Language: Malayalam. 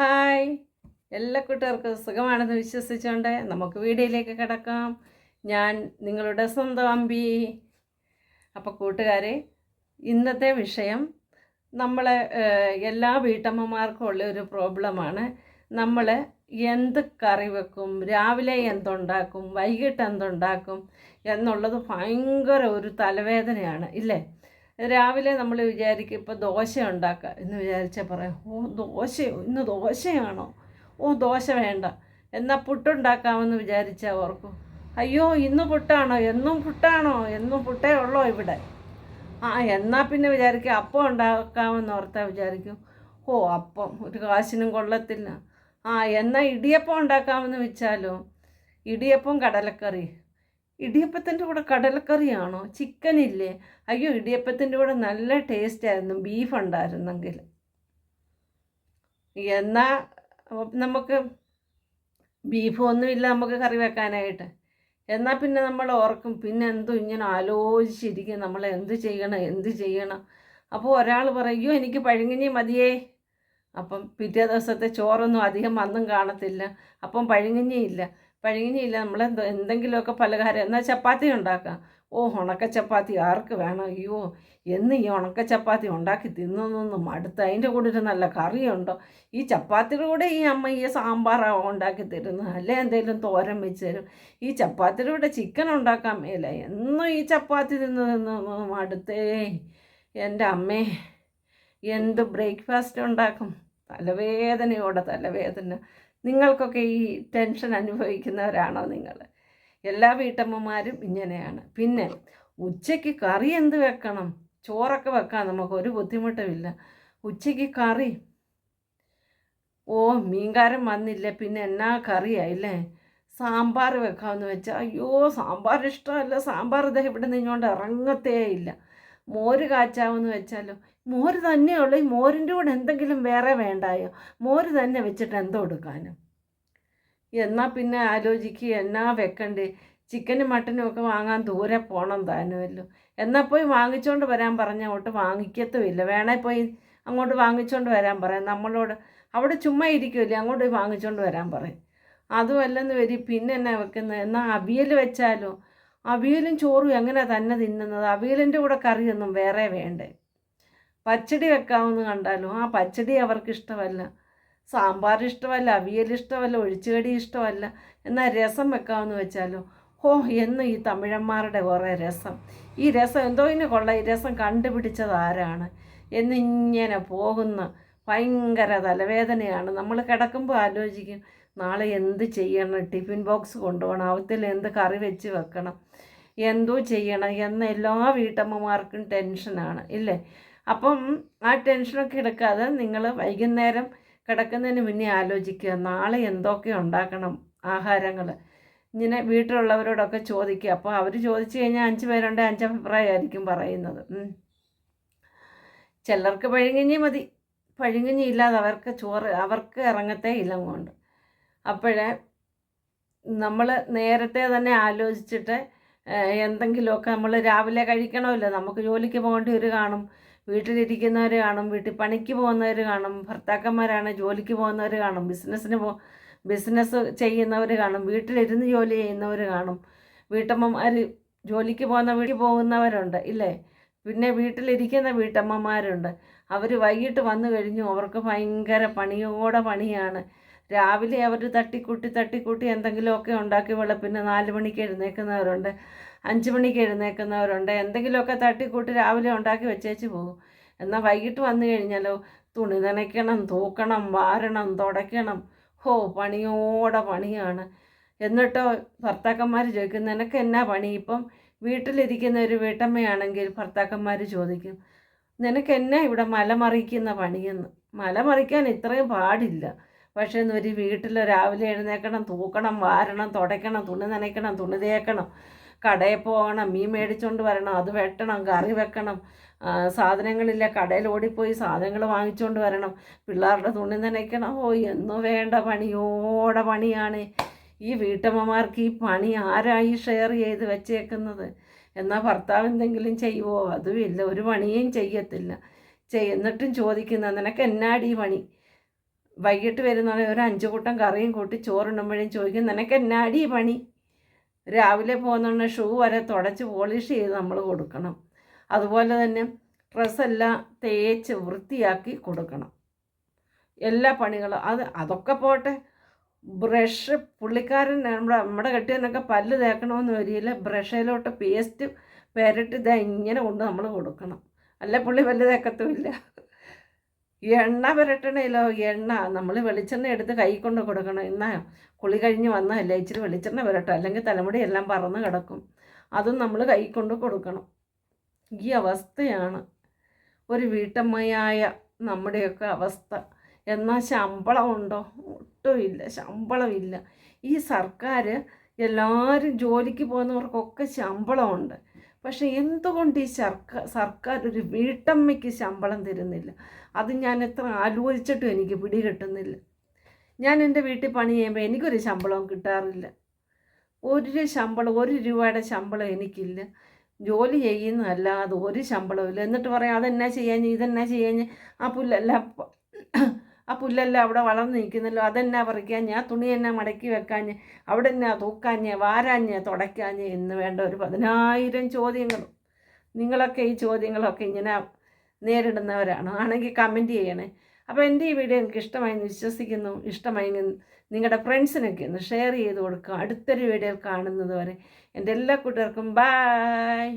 ഹായ്. എല്ലാ കൂട്ടുകാർക്കും സുഖമാണെന്ന് വിശ്വസിച്ചുകൊണ്ട് നമുക്ക് വീഡിയോയിലേക്ക് കിടക്കാം. ഞാൻ നിങ്ങളുടെ സ്വന്തം അമ്പി. അപ്പോൾ കൂട്ടുകാരെ ഇന്നത്തെ വിഷയം നമ്മളെ എല്ലാ വീട്ടമ്മമാർക്കും ഉള്ള ഒരു പ്രോബ്ലമാണ്. നമ്മൾ എന്ത് കറി വെക്കും രാവിലെ എന്തുണ്ടാക്കും വൈകിട്ട് എന്തുണ്ടാക്കും എന്നുള്ളത് ഭയങ്കര ഒരു തലവേദനയാണ് ഇല്ലേ? രാവിലെ നമ്മൾ വിചാരിക്കും ഇപ്പോൾ ദോശ ഉണ്ടാക്കുക എന്ന് വിചാരിച്ചാൽ പറയാം ഓ ദോശയോ? ഇന്ന് ദോശയാണോ? ഓ ദോശ വേണ്ട. എന്നാൽ പുട്ടുണ്ടാക്കാമെന്ന് വിചാരിച്ചാൽ ഓർക്കും. അയ്യോ ഇന്ന് പുട്ടാണോ? എന്നും പുട്ടാണോ? എന്നും പുട്ടേ ഉള്ളോ ഇവിടെ? ആ എന്നാൽ പിന്നെ വിചാരിക്കും അപ്പം ഉണ്ടാക്കാമെന്ന് ഓർത്താൽ വിചാരിക്കും. ഓ അപ്പം ഒരു കാശിനും കൊള്ളത്തില്ല. ആ എന്നാൽ ഇടിയപ്പം ഉണ്ടാക്കാമെന്ന് വെച്ചാലോ? ഇടിയപ്പം കടലക്കറി. ഇടിയപ്പത്തിന്റെ കൂടെ കടലക്കറിയാണോ? ചിക്കൻ ഇല്ലേ അയ്യോ ഇടിയപ്പത്തിന്റെ കൂടെ നല്ല ടേസ്റ്റ് ആയിരുന്നു. ബീഫ് ഉണ്ടായിരുന്നെങ്കിൽ. എന്നാൽ നമുക്ക് ബീഫ് ഒന്നുമില്ല നമുക്ക് കറി വെക്കാനായിട്ട്. എന്നാൽ പിന്നെ നമ്മൾ ഓർക്കും പിന്നെ എന്തോ ഇങ്ങനെ ആലോചിച്ചിരിക്കും. നമ്മൾ എന്ത് ചെയ്യണം എന്ത് ചെയ്യണം? അപ്പോൾ ഒരാൾ പറയും എനിക്ക് പഴുങ്ങിനി മതിയേ. അപ്പം പിറ്റേ ദിവസത്തെ ചോറൊന്നും അധികം വന്നും കാണത്തില്ല. അപ്പം പഴുങ്ങിഞ്ഞിയില്ല പഴുങ്ങിഞ്ഞിയില്ല നമ്മൾ എന്തോ എന്തെങ്കിലുമൊക്കെ പലഹാരം എന്നാൽ ചപ്പാത്തി ഉണ്ടാക്കാം. ഓ ഉണക്ക ചപ്പാത്തി ആർക്ക് വേണം? അയ്യോ എന്ന് ഈ ഉണക്ക ചപ്പാത്തി ഉണ്ടാക്കി തിന്നൊന്നും മടുത്ത്. അതിന്റെ കൂടെ ഒരു നല്ല കറിയുണ്ടോ? ഈ ചപ്പാത്തിയുടെ കൂടെ ഈ അമ്മ ഈ സാമ്പാർ ഉണ്ടാക്കി തരുന്നു അല്ലെ എന്തെങ്കിലും തോരൻ വെച്ച് തരും. ഈ ചപ്പാത്തിയുടെ കൂടെ ചിക്കൻ ഉണ്ടാക്കാൻ മേല. എന്നും ഈ ചപ്പാത്തി തിന്ന് തിന്ന് മടുത്തേ. എന്റെ അമ്മേ എന്ത് ബ്രേക്ക്ഫാസ്റ്റ് ഉണ്ടാക്കും? തലവേദനയോടെ തലവേദന. നിങ്ങൾക്കൊക്കെ ഈ ടെൻഷൻ അനുഭവിക്കുന്നവരാണോ നിങ്ങൾ? എല്ലാ വീട്ടമ്മമാരും ഇങ്ങനെയാണ്. പിന്നെ ഉച്ചയ്ക്ക് കറി എന്ത് വെക്കണം? ചോറൊക്കെ വെക്കാൻ നമുക്ക് ഒരു ബുദ്ധിമുട്ടുമില്ല. ഉച്ചയ്ക്ക് കറി? ഓ മീൻകാരൻ വന്നില്ല പിന്നെ എന്നാ കറിയായില്ലേ സാമ്പാർ വെക്കാമെന്ന് വെച്ചാൽ അയ്യോ സാമ്പാർ ഇഷ്ടമല്ല. സാമ്പാർ ഇതേ ഇവിടെ നിന്നുകൊണ്ട് ഇറങ്ങത്തേ ഇല്ല മോര് കാച്ചാവെന്ന് വെച്ചാലോ? മോര് തന്നെയുള്ളൂ. ഈ മോരിന്റെ കൂടെ എന്തെങ്കിലും വേറെ വേണ്ടായോ? മോര് തന്നെ വെച്ചിട്ട് എന്തോ എടുക്കാനും. എന്നാൽ പിന്നെ ആലോചിക്കുക എന്നാ വെക്കണ്ടേ? ചിക്കനും മട്ടനും ഒക്കെ വാങ്ങാൻ ദൂരെ പോകണം താനുമല്ലോ എന്നാൽ പോയി വാങ്ങിച്ചുകൊണ്ട് വരാൻ പറഞ്ഞ അങ്ങോട്ട് വാങ്ങിക്കത്തുമില്ല. വേണേ പോയി അങ്ങോട്ട് വാങ്ങിച്ചുകൊണ്ട് വരാൻ പറയാം. നമ്മളോട് അവിടെ ചുമ്മാ ഇരിക്കുമല്ലേ അങ്ങോട്ട് പോയി വാങ്ങിച്ചുകൊണ്ട് വരാൻ പറയും. അതുമല്ലെന്ന് വരി പിന്നെ എന്നാ വെക്കുന്നത് എന്നാൽ അവിയൽ വെച്ചാലോ? അവിയലും ചോറും എങ്ങനെ തന്നെ തിന്നുന്നത്? അവിയലിന്റെ കൂടെ കറിയൊന്നും വേറെ വേണ്ടേ? പച്ചടി വെക്കാമെന്ന് കണ്ടാലും ആ പച്ചടി അവർക്ക് ഇഷ്ടമല്ല. സാമ്പാർ ഇഷ്ടമല്ല അവിയൽ ഇഷ്ടമല്ല ഒഴിച്ചുകടി ഇഷ്ടമല്ല. എന്നാൽ രസം വെക്കാമെന്ന് വെച്ചാലോ ഹോ എന്ന് ഈ തമിഴന്മാരുടെ കുറേ രസം. ഈ രസം എന്തോ ഇനി കൊള്ള. ഈ രസം കണ്ടുപിടിച്ചത് ആരാണ്? എന്നിങ്ങനെ പോകുന്ന ഭയങ്കര തലവേദനയാണ്. നമ്മൾ കിടക്കുമ്പോൾ ആലോചിക്കും നാളെ എന്ത് ചെയ്യണം? ടിഫിൻ ബോക്സ് കൊണ്ടുപോകണം. അവത്തിൽ എന്ത് കറി വെച്ച് വെക്കണം? എന്തോ ചെയ്യണം? എന്ന എല്ലാ വീട്ടമ്മമാർക്കും ടെൻഷനാണ് ഇല്ലേ? അപ്പം ആ ടെൻഷനൊക്കെ എടുക്കാതെ നിങ്ങൾ വൈകുന്നേരം കിടക്കുന്നതിന് മുന്നേ ആലോചിക്കുക നാളെ എന്തൊക്കെ ഉണ്ടാക്കണം ആഹാരങ്ങൾ. ഇങ്ങനെ വീട്ടിലുള്ളവരോടൊക്കെ ചോദിക്കുക. അപ്പോൾ അവർ ചോദിച്ചു കഴിഞ്ഞാൽ അഞ്ച് പേരുണ്ട് അഞ്ച് അഭിപ്രായമായിരിക്കും പറയുന്നത്. ചിലർക്ക് പഴുങ്ങിഞ്ഞി മതി. പഴുങ്ങിഞ്ഞി ഇല്ലാതെ അവർക്ക് ചോറ് അവർക്ക് ഇറങ്ങത്തേ ഇല്ല കൊണ്ട് അപ്പോഴേ നമ്മൾ നേരത്തെ തന്നെ ആലോചിച്ചിട്ട് എന്തെങ്കിലുമൊക്കെ നമ്മൾ രാവിലെ കഴിക്കണമല്ലോ. നമുക്ക് ജോലിക്ക് പോകേണ്ടി ഒരു കാണും വീട്ടിലിരിക്കുന്നവർ കാണും വീട്ടിൽ പണിക്ക് പോകുന്നവർ കാണും ഭർത്താക്കന്മാരാണ് ജോലിക്ക് പോകുന്നവർ കാണും ബിസിനസ്സിന് പോ ബിസിനസ് ചെയ്യുന്നവർ കാണും വീട്ടിലിരുന്ന് ജോലി ചെയ്യുന്നവർ കാണും. വീട്ടമ്മമാർ ജോലിക്ക് പോകുന്ന വീട്ടിൽ പോകുന്നവരുണ്ട് ഇല്ലേ? പിന്നെ വീട്ടിലിരിക്കുന്ന വീട്ടമ്മമാരുണ്ട്. അവർ വൈകിട്ട് വന്നു കഴിഞ്ഞു അവർക്ക് ഭയങ്കര പണിയോടെ പണിയാണ്. രാവിലെ അവർ തട്ടിക്കൂട്ടി തട്ടിക്കൂട്ടി എന്തെങ്കിലുമൊക്കെ ഉണ്ടാക്കി വെളുപ്പിന് നാല് മണിക്ക് എഴുന്നേൽക്കുന്നവരുണ്ട്. അഞ്ച് മണിക്ക് എഴുന്നേൽക്കുന്നവരുണ്ട്. എന്തെങ്കിലുമൊക്കെ തട്ടിക്കൂട്ടി രാവിലെ ഉണ്ടാക്കി വെച്ചേച്ച് പോകും എന്നാൽ വൈകിട്ട് വന്നു കഴിഞ്ഞാലോ തുണി നനയ്ക്കണം തൂക്കണം വാരണം തുടയ്ക്കണം. ഹോ പണിയോടെ പണിയാണ്. എന്നിട്ടോ ഭർത്താക്കന്മാർ ചോദിക്കും നിനക്ക് എന്നാ പണി? ഇപ്പം വീട്ടിലിരിക്കുന്ന ഒരു വീട്ടമ്മയാണെങ്കിൽ ഭർത്താക്കന്മാർ ചോദിക്കും നിനക്ക് എന്നാ ഇവിടെ മലമറിക്കുന്ന പണിയെന്ന്? മലമറിക്കാൻ ഇത്രയും പാടില്ല. പക്ഷേ ഒരു വീട്ടിൽ രാവിലെ എഴുന്നേക്കണം തൂക്കണം വാരണം തുടയ്ക്കണം തുണി നനയ്ക്കണം തുണി തേക്കണം. കടയിൽ പോകണം മീൻ മേടിച്ചുകൊണ്ട് വരണം അത് വെട്ടണം കറി വെക്കണം സാധനങ്ങളില്ല കടയിൽ ഓടിപ്പോയി സാധനങ്ങൾ വാങ്ങിച്ചുകൊണ്ട് വരണം. പിള്ളേരുടെ തുണി നനയ്ക്കണം. ഓ എന്നു വേണ്ട പണിയോടെ പണിയാണ് ഈ വീട്ടമ്മമാർക്ക് ഈ പണി ആരായി ഷെയർ ചെയ്ത് വെച്ചേക്കുന്നത്? എന്നാൽ ഭർത്താവ് എന്തെങ്കിലും ചെയ്യുമോ അതുമില്ല ഒരു പണിയും ചെയ്യത്തില്ല. ചെയ്യുന്നിട്ടും ചോദിക്കുന്ന നിനക്ക് എന്നാടി പണി? വൈകിട്ട് വരുന്നവരെ ഒരു അഞ്ചു കൂട്ടം കറിയും കൂട്ടി ചോറുണ്ണുമ്പോഴും ചോദിക്കും നിനക്ക് എന്നാടി പണി? രാവിലെ പോകുന്ന ഷൂ വരെ തുടച്ച് പോളിഷ് ചെയ്ത് നമ്മൾ കൊടുക്കണം. അതുപോലെ തന്നെ ഡ്രസ്സെല്ലാം തേച്ച് വൃത്തിയാക്കി കൊടുക്കണം. എല്ലാ പണികളും അത് അതൊക്കെ പോട്ടെ. ബ്രഷ് പുള്ളിക്കാരൻ നമ്മുടെ നമ്മുടെ കെട്ടിയെന്നൊക്കെ പല്ല് തേക്കണമെന്ന് വരിയില്ല ബ്രഷിലോട്ട് പേസ്റ്റ് പെരട്ട് ഇതാ ഇങ്ങനെ കൊണ്ട് നമ്മൾ കൊടുക്കണം. അല്ല പുള്ളി പല്ല് തേക്കത്തുമില്ല. എണ്ണ പുരട്ടണേലോ? എണ്ണ. നമ്മൾ വെളിച്ചെണ്ണ എടുത്ത് കൈ കൊണ്ട് കൊടുക്കണം. എന്നാ കുളി കഴിഞ്ഞ് വന്നതല്ലേ ഇച്ചിരി വെളിച്ചെണ്ണ പുരട്ടും. അല്ലെങ്കിൽ തലമുടി എല്ലാം പറന്ന് കിടക്കും. അതും നമ്മൾ കൈ കൊണ്ട് കൊടുക്കണം. ഈ അവസ്ഥയാണ് ഒരു വീട്ടമ്മയായ നമ്മുടെയൊക്കെ അവസ്ഥ. എന്നാൽ ശമ്പളമുണ്ടോ ഒട്ടുമില്ല ശമ്പളമില്ല ഈ സർക്കാർ എല്ലാവരും ജോലിക്ക് പോകുന്നവർക്കൊക്കെ ശമ്പളമുണ്ട്. പക്ഷെ എന്തുകൊണ്ട് ഈ സർക്കാർ സർക്കാർ ഒരു വീട്ടമ്മയ്ക്ക് ശമ്പളം തരുന്നില്ല? അത് ഞാൻ എത്ര ആലോചിച്ചിട്ടും എനിക്ക് പിടി കിട്ടുന്നില്ല ഞാൻ എന്റെ വീട്ടിൽ പണി ചെയ്യുമ്പോൾ എനിക്കൊരു ശമ്പളവും കിട്ടാറില്ല. ഒരു ശമ്പളം ഒരു രൂപയുടെ ശമ്പളം എനിക്കില്ല. ജോലി ചെയ്യുന്നതല്ലാതെ ഒരു ശമ്പളമില്ല എന്നിട്ട് പറയാം അതെന്നാ ചെയ്യാഞ്ഞ് ഇതെന്നാ ചെയ്യാഞ്ഞ്? ആ പുല്ലെല്ലാം ആ പുല്ലെല്ലാം അവിടെ വളർന്നു നിൽക്കുന്നല്ലോ. അതെന്നാ പറിക്കാഞ്ഞ് ആ തുണി എന്നാ മടക്കി വെക്കാഞ്ഞ് അവിടെ എന്നാ തൂക്കാഞ്ഞ് വാരാഞ്ഞ് തുടയ്ക്കാഞ്ഞ് എന്ന് വേണ്ട ഒരു പതിനായിരം ചോദ്യങ്ങൾ നിങ്ങളൊക്കെ ഈ ചോദ്യങ്ങളൊക്കെ ഇങ്ങനെ നേരിടുന്നവരാണ്. ആണെങ്കിൽ കമന്റ് ചെയ്യണേ. അപ്പോൾ എന്റെ ഈ വീഡിയോ നിങ്ങൾക്ക് ഇഷ്ടമായെന്ന് വിശ്വസിക്കുന്നു. ഇഷ്ടമായെങ്കിൽ നിങ്ങളുടെ ഫ്രണ്ട്സിനൊക്കെ ഒന്ന് ഷെയർ ചെയ്ത് കൊടുക്കുക. അടുത്തൊരു വീഡിയോയിൽ കാണുന്നത് വരെ എന്റെ എല്ലാ കൂട്ടുകാർക്കും ബായ്